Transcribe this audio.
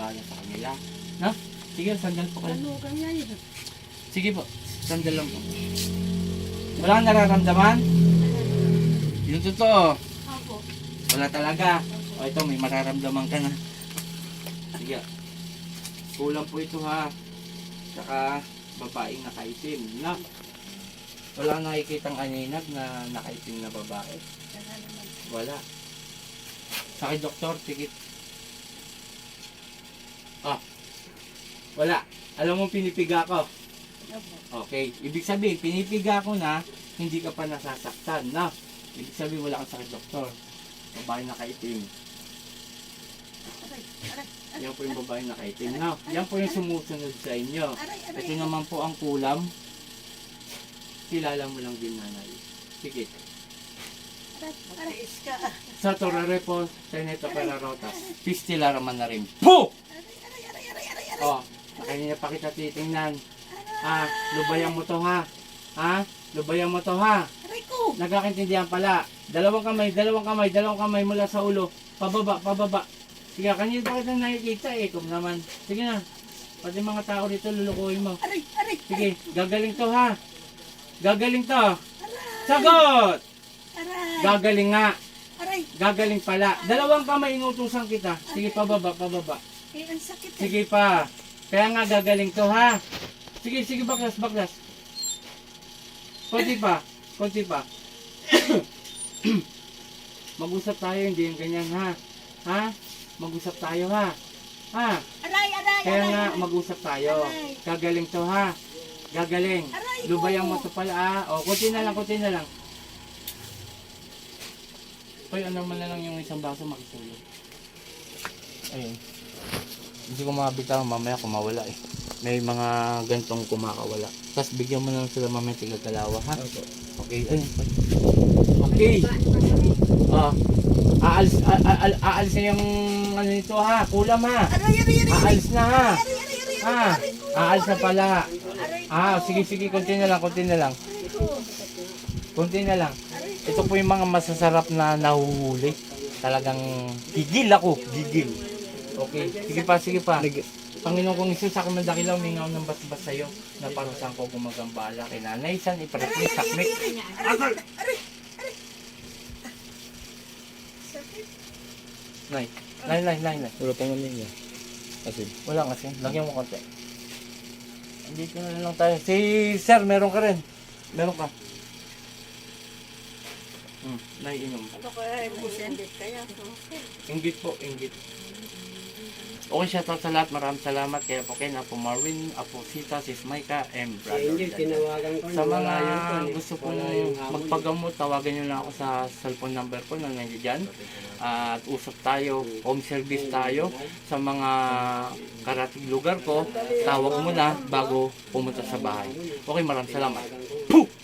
bala sa kanila. No? Sige, sandal po kayo. Ano kanya yun? Sige po, sandal lang po. Wala kang nararamdaman? Yung totoo, Ako. wala talaga. O ito, may mararamdaman ka na. Sige. Kulang po ito ha. Saka babaeng nakaitim. Na, wala nakikitang aninag na nakaitim na babae. Wala. Sa doktor, tikit. Ah. Wala. Alam mo, pinipiga ko. Okay. Ibig sabihin, pinipiga ko na, hindi ka pa nasasaktan. Na, ibig sabihin, wala kang sakit, doktor. Babae nakaitim. Aray, aray, Yan po yung babae. Na, yan po yung sumusunod sa inyo. Ito naman po ang kulam. Kilala mo lang din, nanay. Sige. Sa Torare po, Senator Perarotas. Pistila raman na rin. Po! Aray, aray, aray, aray, aray, aray. Oh, kanina pa kita titingnan. Ah, lubayan mo to ha. Ha? Lubayan mo to ha. Aray ko. Nagkakintindihan pala. Dalawang kamay, dalawang kamay, dalawang kamay mula sa ulo. Pababa, pababa. Sige, kanina pa kita nakikita eh. Kung naman. Sige na. Pati mga tao dito lulukuhin mo. Aray, aray. Sige, gagaling to ha. Gagaling to. Aray. Sagot! Aray. Gagaling nga. Aray. Gagaling pala. Dalawang kamay inutusan kita. Sige, pababa, pababa. Eh, ang sakit eh. Sige pa. Kaya nga gagaling to ha. Sige, sige, baklas, baklas. Konti pa. Konti pa. Mag-usap tayo, hindi yung ganyan ha. Ha? Mag-usap tayo ha. Ha? Aray, aray, Kaya aray. nga aray. mag-usap tayo. Aray. Gagaling to ha. Gagaling. Aray, Lubayan ko. mo to pala ha. O, kunti na lang, kunti na lang. Hoy, ano man na lang yung isang baso makisulo. Ayun. Hindi ko makabitaw mamaya kung mawala eh. May mga gantong kumakawala. Tapos bigyan mo na lang sila mamaya tigagalawa ha. Okay. Ayun. Okay. Ah. Aalis, a- a- a- aalis na yung ano nito ha. Kulam ha. Aalis na ha. Ah, aalis na pala. Ah, sige, sige, konti na lang, konti na lang. Konti na lang. Ito po yung mga masasarap na nahuhuli. Talagang gigil ako, gigil. Okay, sige pa, sige pa. Panginoon kong Isus, sa akin mandakilaw, mingaw ng basbas sa'yo, na parusahan ko gumagambala kay nanay, san iparit ni sakmik. Agol! Nay, nay, nay, nay, nay. Wala pang ano niya. Kasi, Wala kasi, lagyan mo konti. Andito na lang tayo. Si Sir, meron ka rin. Meron ka. Hmm, naiinom. Ano kaya, busendit kaya? Inggit po, inggit. Okay siya to sa lahat. Maraming salamat kay Apo Ken, Apo Marvin, Apo Sita, Sis Maika, and Brother Angel, tinawagan ko. Sa mga gusto habol. magpagamot, tawagan nyo lang ako sa cellphone number ko na nandiyan dyan. At usap tayo, home service tayo. Sa mga karating lugar ko, tawag mo na bago pumunta sa bahay. Okay, maraming salamat. Puh!